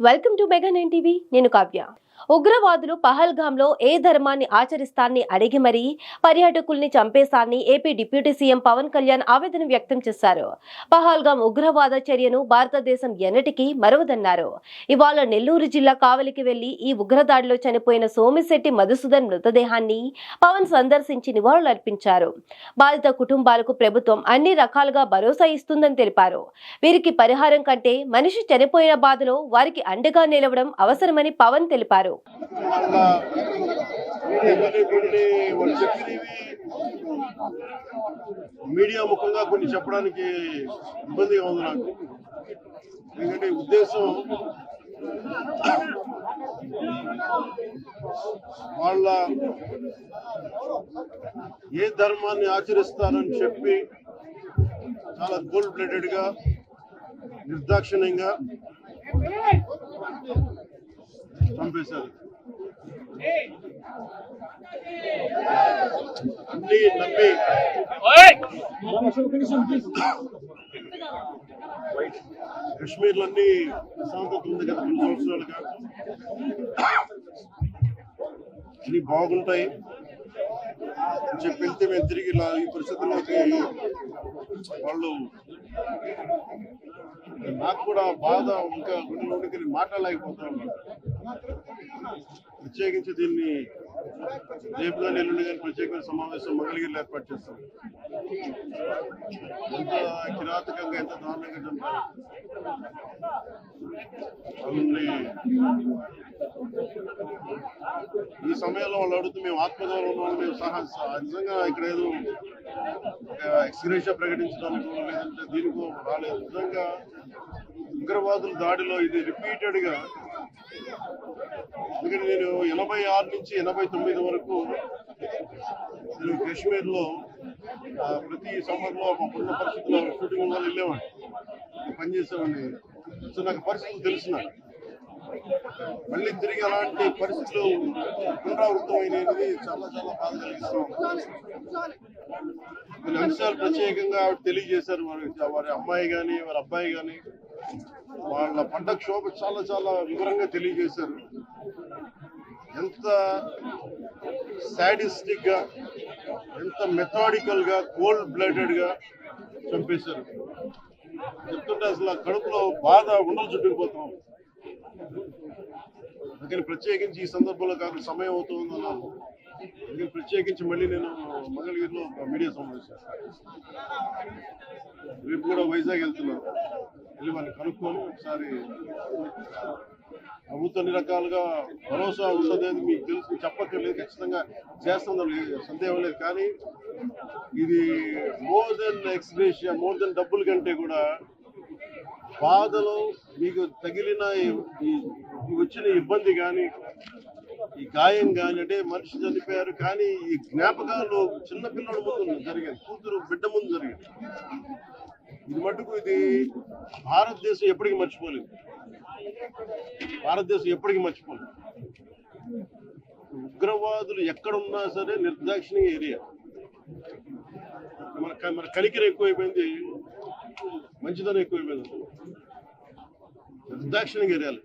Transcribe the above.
Welcome to mega nine TV. నేను కావ్య. ఉగ్రవాదులు పహల్గాంలో ఏ ధర్మాన్ని ఆచరిస్తాన్ని అడిగి మరీ పర్యాటకుల్ని చంపేశాన్ని AP deputy CM Pawan Kalyan ఆవేదన వ్యక్తం చేశారు. పహల్గాం ఉగ్రవాద చర్యను భారతదేశం ఎన్నటికీ మరవదన్నారు. ఇవాళ నెల్లూరు జిల్లా కావలికి వెళ్ళి ఈ ఉగ్రదాడిలో చనిపోయిన సోమిశెట్టి మధుసూదన్ మృతదేహాన్ని పవన్ సందర్శించి నివాళులర్పించారు. బాధిత కుటుంబాలకు ప్రభుత్వం అన్ని రకాలుగా భరోసా ఇస్తుందని తెలిపారు. వీరికి పరిహారం కంటే మనిషి చనిపోయిన బాధలో వారికి అండగా నిలవడం అవసరమని పవన్ తెలిపారు. తెలిపారు మీడియా ముఖంగా కొన్ని చెప్పడానికి ఇబ్బందిగా ఉంది నాకు. ఎందుకంటే ఉద్దేశం వాళ్ళ ఏ ధర్మాన్ని ఆచరిస్తారని చెప్పి చాలా గోల్డ్ బ్లడెడ్గా నిర్దాక్షిణ్యంగా చంపేశారు. అన్ని నమ్మి కశ్మీర్లన్నీ ప్రశాంతత ఉంది కదా కొన్ని సంవత్సరాలుగా. అన్ని బాగుంటాయి. అని చెప్పి వెళ్తే మేము తిరిగి ఇలా ఈ పరిస్థితుల్లోకి వాళ్ళు నాకు కూడా బాధ ఇంకా గుండెలో ఉండి మాట్లాడలేకపోతా ప్రత్యేకించి దీన్ని రేపు కానీ ఎల్లుండి కానీ ప్రత్యేకమైన సమావేశం మంగళగిరిలో ఏర్పాటు చేస్తాం. ఎంత కిరాతకంగా ఎంత దారుణంగా చంపారు ఈ సమయంలో వాళ్ళు అడుగుతూ మేము ఆత్మగౌరవం వాళ్ళు మేము సహా నిజంగా ఇక్కడ ఏదో ఎక్స్గ్రేషియా ప్రకటించడానికి లేదంటే దీనికో రాలేదు. నిజంగా ఉగ్రవాదుల దాడిలో ఇది రిపీటెడ్గా ఎందుకంటే నేను ఎనభై ఆరు నుంచి ఎనభై తొమ్మిది వరకు నేను కాశ్మీర్లో ప్రతి సమ్మర్లో అప్పుడున్న పరిస్థితుల్లో షూటింగ్ వల్ల వెళ్ళేవాడిని. పనిచేసేవాడిని సో నాకు పరిస్థితులు తెలుసు నాకు మళ్ళీ తిరిగి అలాంటి పరిస్థితులు పునరావృతమైనది చాలా చాలా బాధ కలిగిస్తాం కొన్ని అంశాలు ప్రత్యేకంగా ఆవిడ తెలియజేశారు. వారి వారి అమ్మాయి కానీ వారి అబ్బాయి కానీ వాళ్ళ పండగ శోభ చాలా చాలా వివరంగా తెలియజేశారు. ఎంత సాడిస్టిక్గా ఎంత మెథాడికల్గా కోల్డ్ బ్లడెడ్గా చంపేశారు. చెప్తుంటే అసలు కడుపులో బాధ ఉండలు చుట్టుకుపోతున్నాం అందుకని ప్రత్యేకించి ఈ సందర్భంలో కాదు సమయం అవుతుంది అన్నాను. అందుకని ప్రత్యేకించి మళ్ళీ నేను మంగళగిరిలో మీడియా సమావేశం రేపు కూడా వైజాగ్ వెళ్తున్నాను. వెళ్ళి వారిని కనుక్కొని ఒకసారి ప్రభుత్వం అన్ని రకాలుగా భరోసా ఉంటుంది మీకు తెలుసు చెప్పక్కర్లేదు ఖచ్చితంగా చేస్తుందో లేదు సందేహం లేదు. కానీ ఇది more than ex gratia more than డబ్బుల కంటే కూడా బాధలో మీకు తగిలిన ఈ- వచ్చిన ఇబ్బంది కానీ ఈ గాయం కానీ అంటే మనిషి చనిపోయారు కానీ ఈ జ్ఞాపకాలు చిన్నపిల్లల ముందు జరిగింది కూతురు బిడ్డ ముందు జరిగింది. ఇది మటుకు ఇది భారతదేశం ఎప్పటికీ మర్చిపోలేదు. భారతదేశం ఎప్పటికీ మర్చిపోలేదు. ఉగ్రవాదులు ఎక్కడున్నా సరే నిర్దాక్షిణ్య ఏరియా. మన మన కనికిర ఎక్కువైపోయింది మంచిదనం ఎక్కువైపోయింది. నిర్దాక్షిణ్యంగా ఏరియాలు.